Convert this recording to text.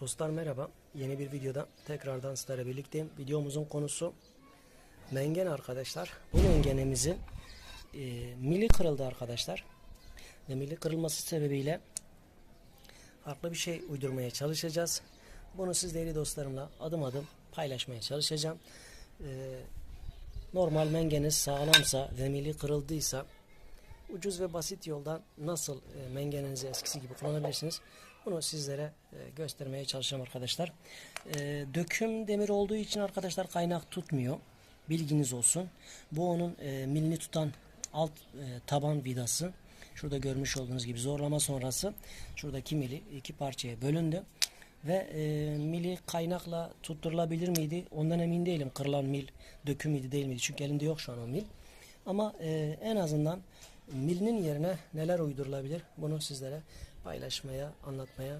Dostlar merhaba. Yeni bir videoda tekrardan sizlerle birlikteyim. Videomuzun konusu mengen arkadaşlar. Bu mengenemizin e, mili kırıldı arkadaşlar. Ve mili kırılması sebebiyle farklı bir şey uydurmaya çalışacağız. Bunu siz değerli dostlarımla adım adım paylaşmaya çalışacağım. E, normal mengeniz sağlamsa ve mili kırıldıysa ucuz ve basit yoldan nasıl e, mengenenizi eskisi gibi kullanabilirsiniz? Bunu sizlere e, göstermeye çalışacağım arkadaşlar. E, döküm demir olduğu için arkadaşlar kaynak tutmuyor. Bilginiz olsun. Bu onun e, milini tutan alt e, taban vidası. Şurada görmüş olduğunuz gibi zorlama sonrası şuradaki mili iki parçaya bölündü. Ve e, mili kaynakla tutturulabilir miydi? Ondan emin değilim. Kırılan mil döküm miydi değil miydi? Çünkü elimde yok şu an o mil. Ama e, en azından milinin yerine neler uydurulabilir? Bunu sizlere paylaşmaya, anlatmaya